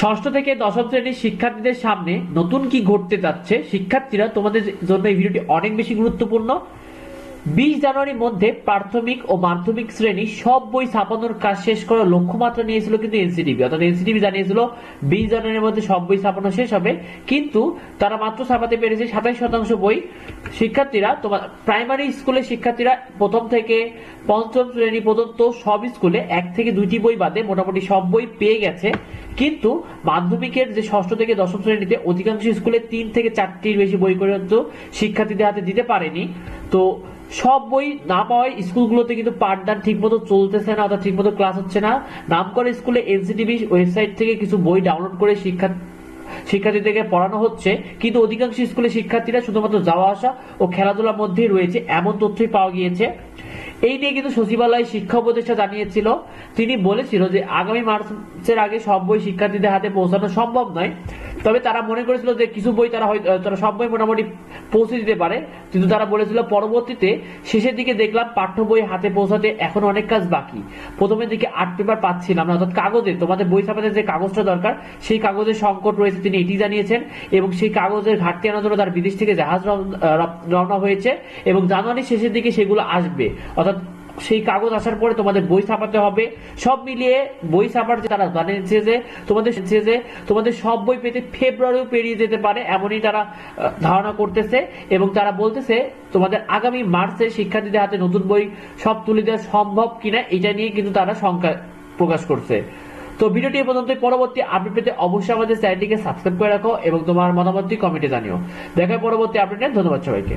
ষষ্ঠ থেকে দশম শ্রেণির শিক্ষার্থীদের সামনে নতুন কি ঘটতে যাচ্ছে? শিক্ষার্থীরা তোমাদের জন্য এই ভিডিওটি অনেক বেশি গুরুত্বপূর্ণ। বিশ জানুয়ারির মধ্যে প্রাথমিক ও মাধ্যমিক শ্রেণি সব বই ছাপানোর কাজ শেষ করার লক্ষ্যমাত্রা নিয়েছিল কিন্তু এনসিটিভি। অর্থাৎ এনসিটিভি জানিয়েছিল, বিশ জানুয়ারির মধ্যে সব বই ছাপানো শেষ হবে, কিন্তু তারা মাত্র ছাপাতে পেরেছে সাতাশ শতাংশ বই। শিক্ষার্থীরা, তোমার প্রাইমারি স্কুলের শিক্ষার্থীরা প্রথম থেকে পঞ্চম শ্রেণি পর্যন্ত সব স্কুলে এক থেকে দুইটি বই বাদে মোটামুটি সব বই পেয়ে গেছে। কিন্তু মাধ্যমিকের যে ষষ্ঠ থেকে দশম শ্রেণীতে অধিকাংশ স্কুলে তিন থেকে চারটির বেশি বই পর্যন্ত শিক্ষার্থীদের হাতে দিতে পারেনি। তো সব বই না পাওয়ায় স্কুলগুলোতে কিন্তু পাঠদান ঠিকমতো চলতেছে না, অর্থাৎ ঠিকমতো ক্লাস হচ্ছে না। নাম করে স্কুলে এনসিটিভি ওয়েবসাইট থেকে কিছু বই ডাউনলোড করে শিক্ষা শিক্ষার্থীদেরকে পড়ানো হচ্ছে। কিন্তু অধিকাংশ স্কুলে শিক্ষার্থীরা শুধুমাত্র যাওয়া আসা ও খেলাধুলার মধ্যেই রয়েছে, এমন তথ্যই পাওয়া গিয়েছে। এই নিয়ে কিন্তু সচিবালয় শিক্ষা উপদেষ্টা জানিয়েছিল। তিনি বলেছিল যে, আগামী মার্চের আগে সব বই শিক্ষার্থীদের হাতে পৌঁছানো সম্ভব নয়। তবে তারা মনে করেছিল যে কিছু বই তারা হয়তো তারা সব বই মোটামুটি পৌঁছে দিতে পারে। কিন্তু তারা বলেছিল পরবর্তীতে শেষের দিকে দেখলাম পাঠ্য বই হাতে পৌঁছাতে এখন অনেক কাজ বাকি। প্রথমের দিকে আর্ট পেপার পাচ্ছিলাম না, অর্থাৎ কাগজে, তোমাদের বই ছাপাতে যে কাগজটা দরকার, সেই কাগজের সংকট রয়েছে, তিনি এটি জানিয়েছেন, এবং সেই কাগজের ঘাটতি আনার জন্য তার বিদেশ থেকে জাহাজ রওনা হয়েছে, এবং জানুয়ারির শেষের দিকে সেগুলো আসবে। অর্থাৎ সেই কাগজ আসার পরে তোমাদের বই ছাপাতে হবে। সব মিলিয়ে বই ছাপার তারা জানিয়েছে যে তোমাদের যে তোমাদের সব বই পেতে ফেব্রুয়ারিও পেরিয়ে যেতে পারে এমনই তারা ধারণা করতেছে এবং তারা বলতেছে, তোমাদের আগামী মার্চে শিক্ষার্থীদের হাতে নতুন বই সব তুলে দেওয়া সম্ভব কিনা এটা নিয়ে কিন্তু তারা শঙ্কা প্রকাশ করছে। তো ভিডিওটি এ পর্যন্ত পরবর্তী আপডেট পেতে অবশ্যই আমাদের চ্যানেলটিকে সাবস্ক্রাইব করে রাখো এবং তোমার মতামতটি কমেন্টে জানিও। দেখা পরবর্তী আপডেটে ধন্যবাদ সবাইকে।